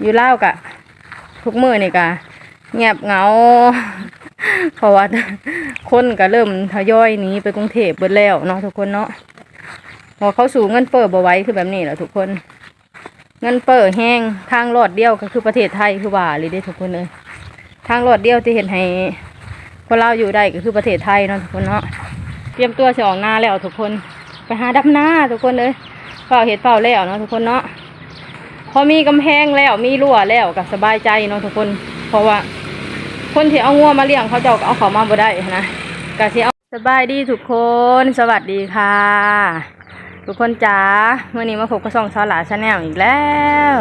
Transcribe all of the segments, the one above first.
อยู่เล่ากะทุกมือนี่กะเงียบเหงาเพราะว่าคนก็เริ่มทยอยหนีไปกรุงเทพเบิดแล้วเนาะทุกคนเนาะพอเขาสู่เงินเฟ้อบ่ไว้คือแบบนี้แหละทุกคน เงินเฟ้อแห้งทางรอดเดียวก็คือประเทศไทยคือว่าเลยเด้ทุกคนเลยทางรอดเดียวที่เห็นให้คนเราอยู่ได้ก็คือประเทศไทยเนาะทุกคนเนาะเตรียมตัวจะออกหน้าแล้วทุกคน ไปหาดับหน้าทุกคนเลยเฝ้าเห็ดเฝ้าแล้วเนาะทุกคนเนาะ พอมีกำแพงแล้วมีรั้วแล้วก็สบายใจเนาะทุกคน เพราะว่า คนที่เอางัวมาเลี้ยงเขาจ้าก็เอาเขามาบ่ได้นะกะสิเอาสบายดีทุกคน สวัสดีค่ะ ทุกคนจ้าเมื่อนี้มาพบกับช่องสลาชาแนลอีกแล้ว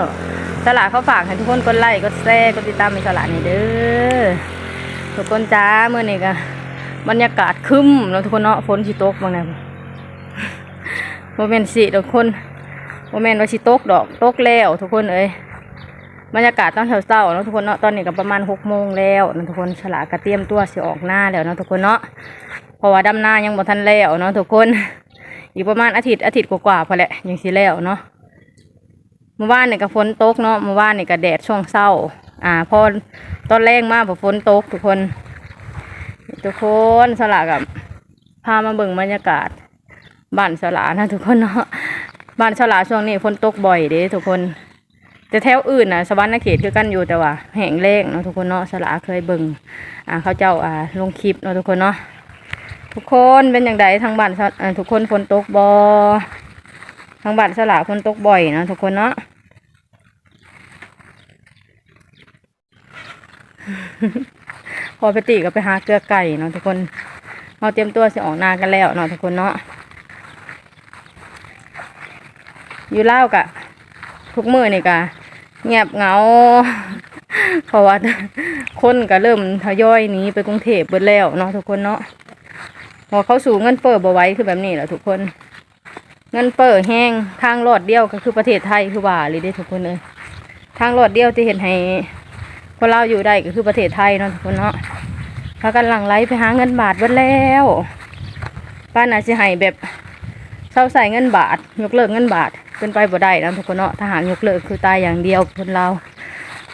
สลาเขาฝากให้ทุกคนกดไลค์กดแชร์กดติดตามในสลานี่เด้อทุกคนจ้าเมื่อนี้ก็บรรยากาศคึมเนาะทุกคนเนาะฝนสิตกบางแนวโมเมนต์สิทุกคน โมเมนต์ว่าสิตกดอกตกแล้วทุกคนเอ้ยบรรยากาศตอนเช้าๆเนาะทุกคนเนาะตอนนี้ก็ประมาณหกโมงแล้วนะทุกคนฉลากระเตรียมตัวสิออกหน้าแล้วเนาะทุกคนเนาะเพราะว่าดำหน้ายังบ่ทันแล้วเนาะทุกคนอีกประมาณอาทิตย์อาทิตย์กว่าๆพอแหละยังสิแล้วเนาะเมื่อวานนี่ก็ฝนตกเนาะเมื่อวานนี่ก็แดดช่วงเช้า อ่าพอตอนแรงมากพอฝนตกทุกคน ทุกคนสลากับพามาเบิ่งบรรยากาศบ้านสลานะทุกคนเนาะ บ้านสลาช่วงนี้ฝนตกบ่อยเด้ทุกคน แต่แถวอื่นนะสวรรค์นเขตคือกันอยู่แต่ว่า แห่งแรงเนาะทุกคนเนาะสลาเคยเบิ่งอ่าเขาเจ้าอ่าลงคลิปเนาะทุกคนเนาะทุกคนเป็นอย่างไรทางบ้านอ่าทุกคนฝนตกบอทางบ้านสลาฝนตกบ่อยเนาะทุกคนเนาะพอไปติก็ไปหาเกลือไก่เนาะทุกคนเราเตรียมตัวสิออกนากันแล้วเนาะทุกคนเนาะ อยู่เล่ากะทุกมือนี่กะเงียบเงาเพราะว่าคนก็เริ่มทยอยหนีไปกรุงเทพเบิดแล้วเนาะทุกคนเนาะพอเขาสู่เงินเฟ้อบ่ไว้คือแบบนี้แหละทุกคน เงินเฟ้อแห้งทางรอดเดียวก็คือประเทศไทยคือว่าเลยเด้ทุกคนเลยทางรอดเดียวที่เห็นให้คนเราอยู่ได้ก็คือประเทศไทยเนาะทุกคนเนาะพากันหลั่งไหลไปหาเงินบาทเบิดแล้วป้าน่าจะให้แบบ เศร้าใส่เงินบาท ยกเลิกเงินบาทเป็นไปบ่ได้นะทุกคนเนาะทหารยกเลิกคือตายอย่างเดียวคนเรา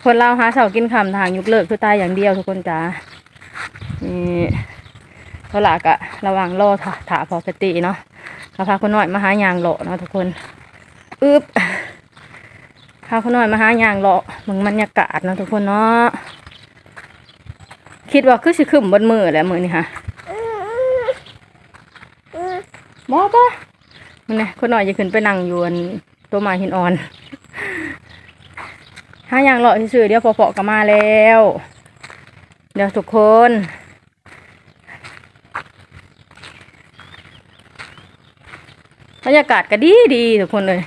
คนเราหาเสากินคำทหารยกเลิกคือตายอย่างเดียวทุกคนจ้านี่เท่าหลักอะระวังรอถาถาพอปติเนาะเราพาคนน้อยมาหายางเลาะเนาะทุกคนอึบพาคนน้อยมาหายางเลาะมึงบรรยากาศเนาะทุกคนเนาะคิดว่าคือสิขึ้นบนมือแหละมือนี่ค่ะบอปะ มันนะคนหน่อยจะขึ้นไปนั่งอยู่อันตัวไม้หินอ่อนห้าอย่างเลาะซื่อๆเดี๋ยวพอๆก็มาแล้ว เดี๋ยวทุกคนบรรยากาศก็ดีดีๆทุกคนเลย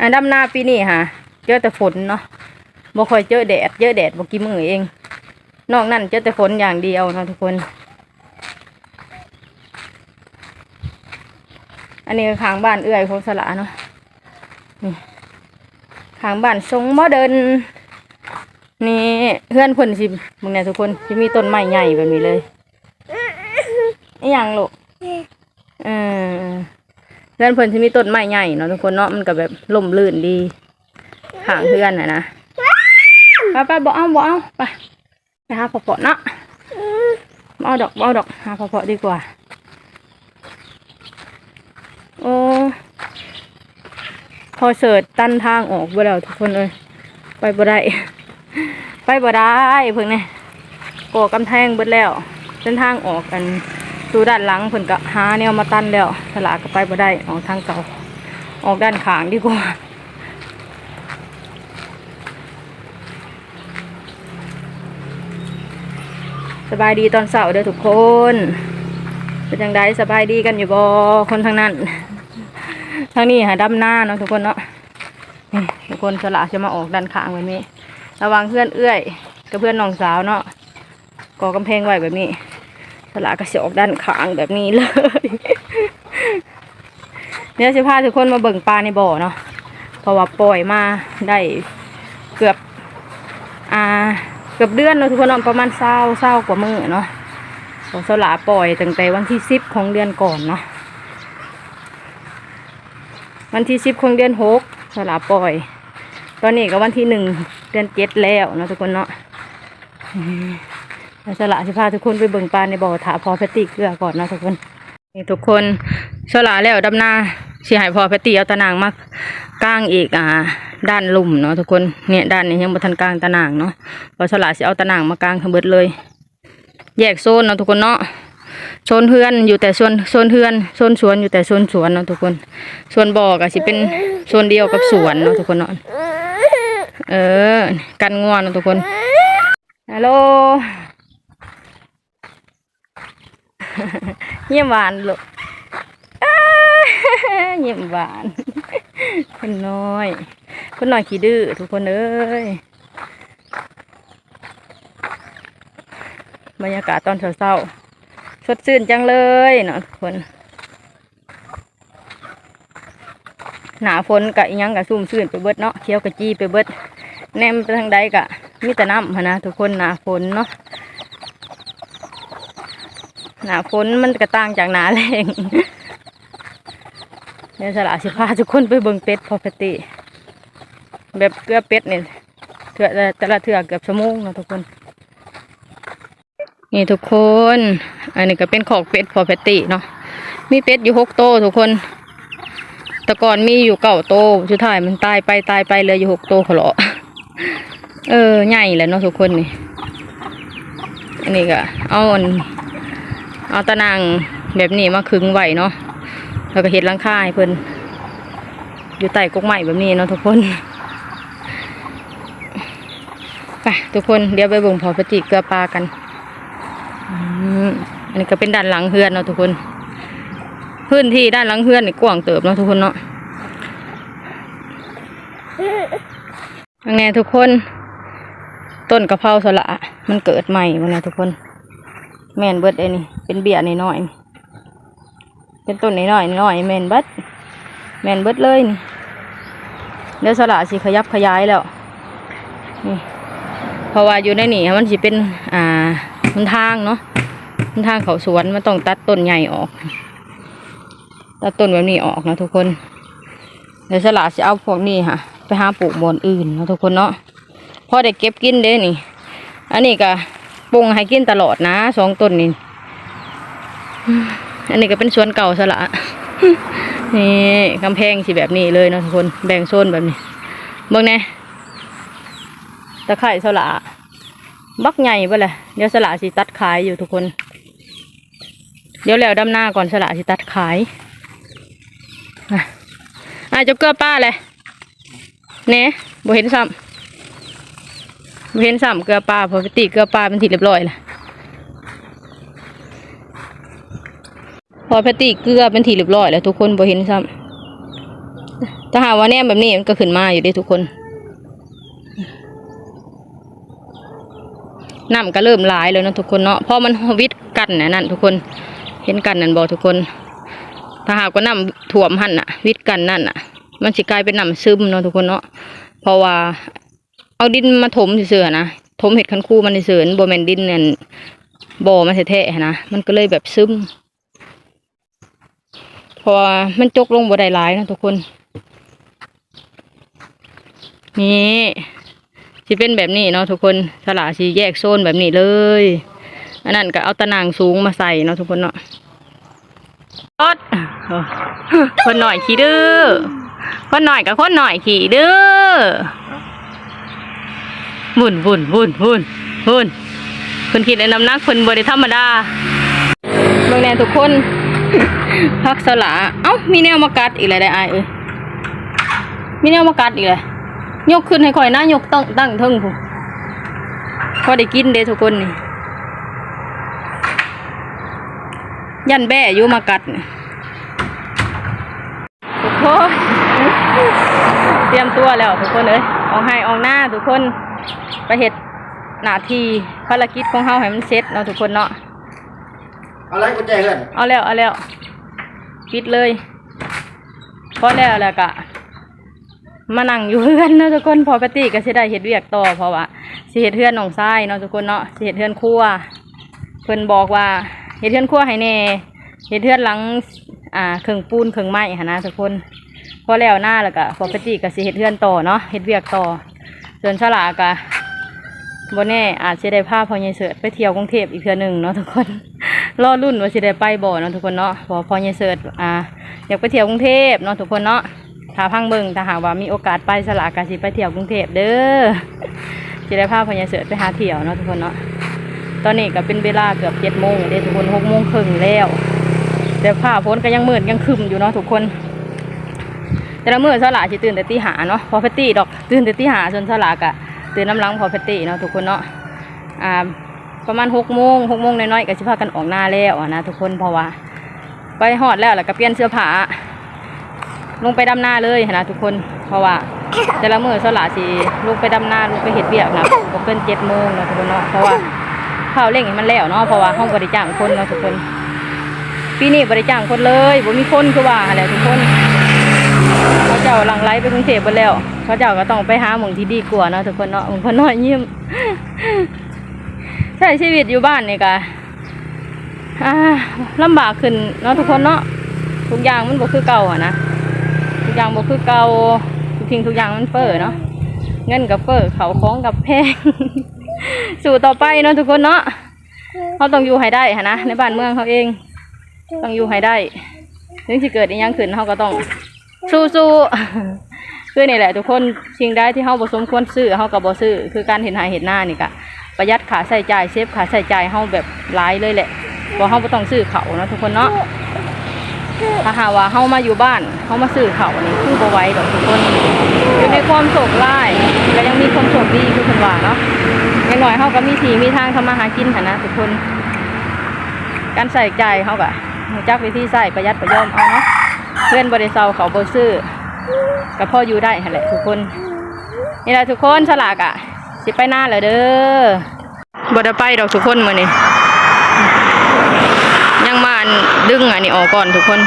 อันดำนาปีนี้ค่ะ เจอแต่ฝนเนาะบ่ค่อยเจอแดด เจอแดดบ่กี่มือเอง นอกนั้นเจอแต่ฝนอย่างเดียวเนาะทุกคน อันนี้ขางบ้านเอื้อยของสละเนาะนี่ขางบ้านทรงโมเดิร์นนี่เพื่อนเพิ่นสิมึงเนี่ยทุกคนจะมีต้นไม้ใหญ่แบบนี้เลยไอ้หยังลูกเออเพื่อนเพิ่นจะมีต้นไม้ใหญ่เนาะทุกคนเนาะมันก็แบบล่มลื่นดีขางเพื่อนน่ะนะไปไปบอกเอาบอกเอาไปไปหาปอๆเนาะบ่เอาดอกบ่เอาดอกหาปอๆดีกว่า โอ้ พอเสิร์ชตั้นทางออกบ่แล้วทุกคนเลยไปบ่ได้ ไปบ่ได้เพิ่งเนี่ยก่อกำแพงเบิดแล้วเส้นทางออกกันสู่ด้านหลังเพิ่นก็หาแนวมาตั้นแล้วสลาก็ไปบ่ได้ออกทางเก่าออกด้านขางดีกว่าสบายดีตอนเสาร์เด้อทุกคน เป็นจังไดสบายดีกันอยู่บ่คนทางนั้นางนี้หาดำหน้าเนาะทุกคนเนาะนี่ทุกคนสละจะมาออกด้านข้างแบบนี้ ระวังเพื่อนเอื้อยกับเพื่อนน้องสาวเนาะก่อกำแพงไว้แบบนี้สละก็จะออกด้านข้างแบบนี้เลยเดี๋ยวจะพาทุกคนมาเบิ่งปลาในบ่อเนาะเพราะว่าปล่อยมาได้เกือบอ่าเกือบเดือนเนาะทุกคนเนาะประมาณเศร้าเศร้ากว่ามือเนาะของสลาปล่อยตั้งแต่วันที่สิบของเดือนก่อนเนาะ วันที่สิบของเดือนหกสลาปล่อย ตอนนี้ก็วันที่หนึ่งเดือนเจ็ดแล้วเนาะทุกคนเนาะแล้วสละสิพาทุกคนไปเบิ่งปลาในบ่อถาพอแพตตี้เกลือก่อนเนาะทุกคนนี่ทุกคนสละแล้วดำนาสิใหายพอแพตตี้เอาตะนางมากางอีกอ่าด้านลุ่มเนาะทุกคนเนี่ยด้านนี้ยังบทันกลางตะนางเนาะพอสละสิเอาตะนางมากางทั้งเบิดเลย แยกโซนเนาะทุกคนเนาะ โซนเฮือนอยู่แต่โซนโซนเฮือนโซนสวนอยู่แต่โซนสวนเนาะทุกคนส่วนบ่อก็สิเป็นโซนเดียวกับสวนเนาะทุกคนเนาะเออ กันง่วนเนาะทุกคนฮัลโหลเยี่ยมหวานลูกอ้าเยี่ยมหวานคนน้อยคนน้อยขี้ดื้อทุกคนเอ้ยบรรยากาศตอนเช้าๆ สดชื่นจังเลยเนาะทุกคน หนาฝนกะยังกะซุ่มชื่นไปเบิดเนาะเขียวกะจี้ไปเบิด แนมไปทางใดกะมีแต่น้ำพนะทุกคนหนาฝนเนาะหนาฝนมันก็ต่างจากหนาแรงเดี๋ยวสละสิพาทุกคนไปเบิ่งเป็ดพอพติ แบบเกลือเป็ดเนี่ยเถื่อแต่ละเถื่อเกือบชั่วโมงนะทุกคน นี่ทุกคน อันนี้ก็เป็นขอกเป็ดพอแพตติเนาะ มีเป็ดอยู่หกโตวทุกคน แต่ก่อนมีอยู่เก้าโตวสุดท้ายมันตายไปตายไปเลยอยู่หกโตวขาเหรอเออใหญ่แล้วเนาะทุกคนนี่ อันนี้ก็เอาอันเอาตะนางแบบนี้มาขึงไว้เนาะ แล้วก็เฮ็ดลังค่าให้เพิ่นอยู่ใต้กกไม้แบบนี้เนาะทุกคนไปทุกคนเดี๋ยวไปบ่งพอพติเกลือปลากัน อันนี้ก็เป็นด้านหลังเฮือนเนาะทุกคน พื้นที่ด้านหลังเฮือนนี่กว้างเติบเนาะทุกคนเนาะอันนี้ทุกคน ต้นกะเพราสละมันเกิดใหม่วันนี้ทุกคน แมนเบิร์ดไอ้นี่เป็นเบี้ยนน้อยเป็นต้นน้อยๆน้อยแมนเบิร์ดแมนเบิร์ดเลยนี่เดี๋ยวสละสิขยับขยายแล้วนี่เพราะว่าอยู่ในนี่มันสิเป็นอ่ามันทางเนาะ ทางเขาสวนมันต้องตัดต้นใหญ่ออก ตัดต้นแบบนี้ออกนะทุกคนเดี๋ยวสละจะเอาพวกนี้ค่ะ ไปหาปลูกบอนอื่นนะทุกคนเนาะพอได้เก็บกินเด้นี่ อันนี้ก็ปรุงให้กินตลอดนะสองต้นนี่อันนี้ก็เป็นสวนเก่าสละนี่กำแพงสิแบบนี้เลยนะทุกคนแบ่งโซนแบบนี้เบิ่งแน่ตะไคร่สละบักใหญ่ไปเลยเดี๋ยวสละสิตัดขายอยู่ทุกคน เดี๋ยวแล้วดำหน้าก่อนสละสิตัดขายอะอะเจะเกลือป้าเลยเน่บ่เห็นซ้ำบ่เห็นซ้ำเกลือป้าพอปติเกลือป้าเป็นทีเรียบร้อยละพอพติเกลือเป็นทีเรียบร้อยแล้วทุกคนบ่เห็นซ้ำถ้าหาว่าแนมแบบนี้มันก็ขึ้นมาอยู่ด้ทุกคนน้ำก็เริ่มหลายแล้วเนะทุกคนเนาะเพราะมันวิดกันนะนั่นทุกคน เห็นกันนั่นบอกทุกคน ถ้าหากว่าน้ำท่วมหันน่ะ วิดกันนั่นน่ะ มันสิกลายเป็นน้ำซึมเนาะทุกคนเนาะเพราะว่า เอาดินมาถมเสือนะถมเห็ดคันคู่มันเสือๆบ่แมนดินเนี่ยบ่อมันแท้ๆนะมันก็เลยแบบซึมเพราะว่ามันจกลงบ่ได้หลายเนาะทุกคน นี่สิเป็นแบบนี้เนาะทุกคนสละสีแยกโซนแบบนี้เลย อันนั้นก็เอาตะนางสูงมาใส่เนาะทุกคนเนาะอดคนหน่อยขี่ดื้อคนหน่อยกับคนหน่อยขี่ดื้อวุ่นวุ่นวุ่นวุ่นวุ่นคนคิดในน้ำหนักคนบริธรรมดาเบางแนทุกคนพักสละเอ้ามีแนวมากัดอีกเลยได้อายเอ้ยมีแนวมากัดอีกเลยยกขึ้นให้ข่อยนะยกตั้งตั้งเทิงผู้พอได้กินเด้ทุกคนนี่ ยันแบ่อยู่มากัดนี่ทุกคนเตรียมตัวแล้วทุกคนเอ้ยออกให้ออกหน้าทุกคนไปเห็ดหน้าที่ภารกิจของเฮาให้มันเสร็จเนาะทุกคนเนาะอะไรกุญแจเพื่อนเอาแล้วเอาแล้วปิดเลยพอแล้วแล้วก็มานั่งอยู่เพื่อนเนาะทุกคนพอปกติก็สิได้เฮ็ดเวียกต่อเพราะว่าสิเฮ็ดเฮือนน้องชายเนาะทุกคนเนาะสิเฮ็ดเฮือนครัวเพิ่นบอกว่า เฮ็ดเฮือนครัวให้แน่เฮ็ดเฮือนหลังอ่าเครื่องปูนเครื่องไม้หั่นนะทุกคนพอแล้วหน้าแล้วก็ปกติก็สิเฮ็ดเฮือนต่อเนาะเฮ็ดเวียกต่อ ส่วนฉลากก็บ่แน่อาจสิได้พาพ่อใหญ่เสิร์ชไปเที่ยวกรุงเทพอีกเทื่อหนึงเนาะทุกคนรอรุ่นว่าสิได้ไปบ่เนาะทุกคนเนาะพอพอใหญ่เสิร์ชอ่าอยากไปเที่ยวกรุงเทพเนาะทุกคนเนาะถ้าพังเบิงถ้าหากว่ามีโอกาสไปสลากกสิไปเที่ยวกรุงเทพเด้อสิได้พาพ่อใหญ่เสิร์ชไปหาเที่ยวเนาะทุกคนเนาะ ตอนนี้ก็เป็นเวลาเกือบ7:00นเด้ทุกคน6:00นครึ่งแล้ว แต่ผ้าพ้นก็ยังมืดยังคึมอยู่เนาะทุกคน แต่ละมือสลาสิตื่นแต่ตีหาเนาะพอเพตตี้ดอกตื่นแต่ตีหาส่วนสลากะตื่นน้ำลังพอเพตตี้เนาะทุกคนเนาะอ่าประมาณหกโมงหกโมงน้อยๆก็สิพากันออกหน้าแล้วนะทุกคนเพราะว่า ไปหอดแล้วแล้วก็เปลี่ยนเสื้อผ้าลงไปดำหน้าเลยนะทุกคนเพราะว่าแต่ละมือสลาสิลงไปดำหน้าลงไปเฮ็ดเวียกนะบ่เกินเจ็ดโมงเนาะทุกคนเนาะเพราะว่า ข้าวเร่งให้มันแล้วเนาะเพราะว่าห้องบริจ้างคนเนาะทุกคนปีนี้บริจ้างคนเลยบ่มีคนคือว่าอะไรทุกคนเขาเจ้าหลังไหลไปกรุงเทพไปแล้วเขาเจ้าก็ต้องไปหาหมองที่ดีกว่าเนาะทุกคนเนาะหมองคนน้อยยิ้มใช้ชีวิตอยู่บ้านนี่กะอ่าลำบากขึ้นเนาะทุกคนเนาะทุกอย่างมันบ่คือเก่าอะนะทุกอย่างบ่คือเก่าทุกทิ้งทุกอย่างมันเฟ้อเนาะเงินกับเฟ้อเขาวของกับแพง สู่ต่อไปเนาะทุกคนเนาะเขาต้องอยู่ให้ได้หั้นนะในบ้านเมืองเขาเอง ต้องอยู่ให้ได้ ถึงสิเกิดอีหยังขึ้นเขาก็ต้องสู้ๆคือนี่แหละทุกคนสิ่งใดที่เขาบ่สมควรซื้อเขาก็บ่ซื้อคือการเห็นหายเห็นหน้านี่ก็ประหยัดค่าใช้จ่ายเซฟค่าใช้จ่ายเขาแบบหลายเลยแหละบ่เขาบ่ต้องซื้อเขาวเนาะทุกคนเนาะถ้าหากว่าเขามาอยู่บ้านเขามาซื้อเขาวนี่คือบ่ไหวดอกทุกคนอยู่ในความโศกร้ายก็ยังมีความโชคดีคือเพิ่นว่าเนาะ อย่างน้อยเขาก็มีทีมีทางทำมาหากินหั้นนะทุกคน การใส่ใจเขาก็รู้จักวิธีใส่ประหยัดประยอมเอาเนาะเพื่อนบริษัทเขาบซื้อกับพ่ออยู่ได้หั่นแหละทุกคน นี่แหละทุกคนฉลากอะ สิไปหน้าเลยเด้อบดไปดอกทุกคนมือนี่ยังมานดึงอันนี้ออกก่อนทุกคน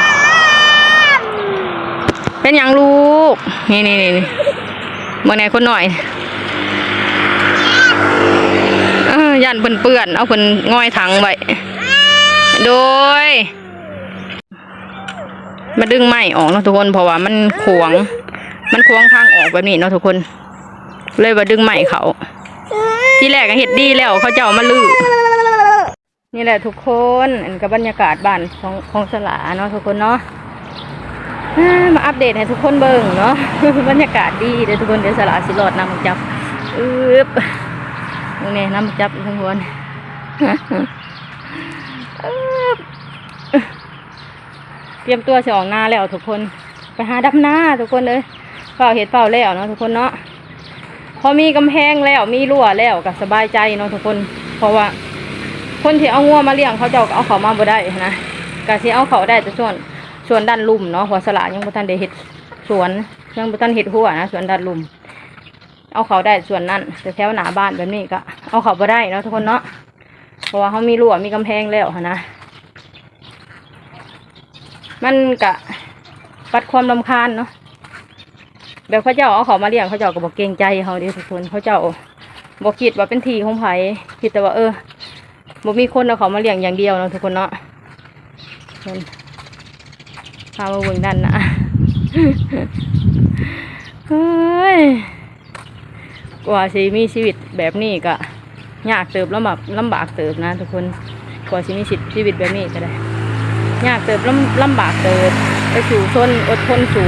เป็นยังลูก นี่นี่นี่เมื่อไหนคนหน่อยเออ ยันเปื่อนเปื่อนๆเอาเพิ่นง่อยถังไว้โดย มาดึงไม้ออกเนาะทุกคนเพราะว่ามันขวางมันขวางทางออกแบบนี้เนาะทุกคน เลยมาดึงไม้เขาที่แรกก็เห็ดดีแล้วเขาเจ้ามาลื้อนี่แหละทุกคนอันกับบรรยากาศบ้านของของสลาเนาะทุกคนเนาะมาอัปเดตให้ทุกคนเบิ่งเนาะบรรยากาศดีเดี๋ยวทุกคนเดี๋ยวสลาสิรอดนำมักจับอึบ นี่น้ำมักจับอีกทั้งคนเตรียมตัวจะออกหน้าแล้วทุกคน ไปหาดับหน้าทุกคนเลยเฝ้าเห็ดเฝ้าแล้วเนาะทุกคนเนาะพอมีกำแพงแล้วมีรั้วแล้วก็สบายใจเนาะทุกคน เพราะว่า คนที่เอางัวมาเลี้ยงเขาเจ้าเอาเขามาบ่ได้นะก็สิเอาเขาได้แต่ส่วนส่วนด้านลุ่มเนาะหัวสละยังบ่ทันได้เห็ดสวนยังบ่ทันเห็ดหัวนะส่วนด้านลุ่ม เอาเขาได้ส่วนนั้นแต่แถวหน้าบ้านแบบนี้ก็ เอาเขาบ่ได้เนาะทุกคนเนาะเพราะว่าเขามีรั้วมีกำแพงแล้วนะมันกะปัดความลำคาญเนาะแบบเขาเจ้าเอาเขามาเลี้ยงเขาเจ้าก็บอกเกรงใจเขาดีทุกคนเขาเจ้าบอกคิดว่าเป็นทีของไผ่คิดแต่ว่าเออบ่มีคนเอาเขามาเลี้ยงอย่างเดียวเนาะทุกคนเนาะพามาเบิ่งด้านนะเฮ้ย กว่าสิมีชีวิตแบบนี้ก็ยากเติบลำบากลำบากเติบนะทุกคนกว่าสิมีชีวิตแบบนี้ก็ได้ยากเติบลำลำบากเติบไปสู่ชนอดทนสู่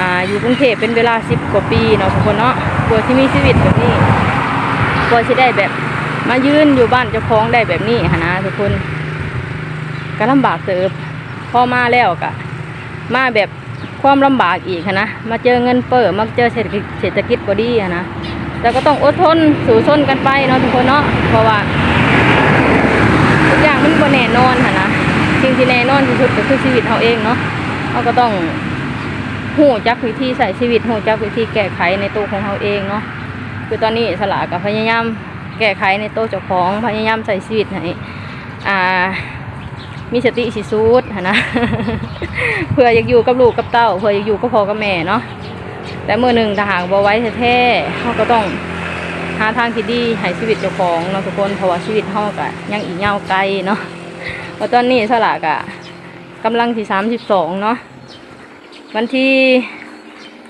อ่าอยู่กรุงเทพเป็นเวลาสิบกว่าปีเนาะทุกคนเนาะกว่าที่มีชีวิตแบบนี้กว่าที่ได้แบบมายืนอยู่บ้านเจ้าของได้แบบนี้หนนะทุกคนก็ลำบากเติบพอมาแล้วก็มาแบบความลำบากอีกนะ มาเจอเงินเฟ้อมาเจอเศรษฐกิจเศรษฐกิจก็ดีนะ แต่ก็ต้องอดทนสู่ชนกันไปเนาะทุกคนเนาะเพราะว่าทุกอย่างมันบ่แน่นอนค่ะนะสิ่งที่แน่นอนที่สุดก็คือชีวิตเราเองเนาะเราก็ต้องหูจักวิธีใส่ชีวิตหูจักวิธีแก้ไขในตัวของเราเองเนาะคือตอนนี้สละกับพยายามแก้ไขในตัวเจ้าของพยายามใส่ชีวิตให้อ่ามีสติสิสูดนะ เพื่ออยากอยู่กับลูกกับเต้า เพื่ออยากอยู่กับพ่อกับแม่เนาะ แต่เมื่อหนึ่งถ้าหากบ่ไว้แท้ๆเขาก็ต้องหาทางที่ดีให้ชีวิตเจ้าของเนาะทุกคนเพราะว่าชีวิตเฮาก็ยังอีกยาวไกลเนาะเพราะตอนนี้สลากอะกำลังที่สามสิบสองเนาะวันที่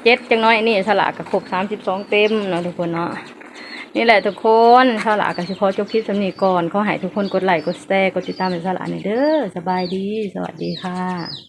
เจ็ดจังน้อยนี่สลากกับครบสามสิบสองเต็มเนาะทุกคนเนาะนี่แหละทุกคนสลากกับสิขอจบคลิปสำนีก่อนเขอให้ทุกคนกดไลค์กดแชร์กดติดตามเป็นสลากในอยเด้อสบายดี สวัสดีค่ะ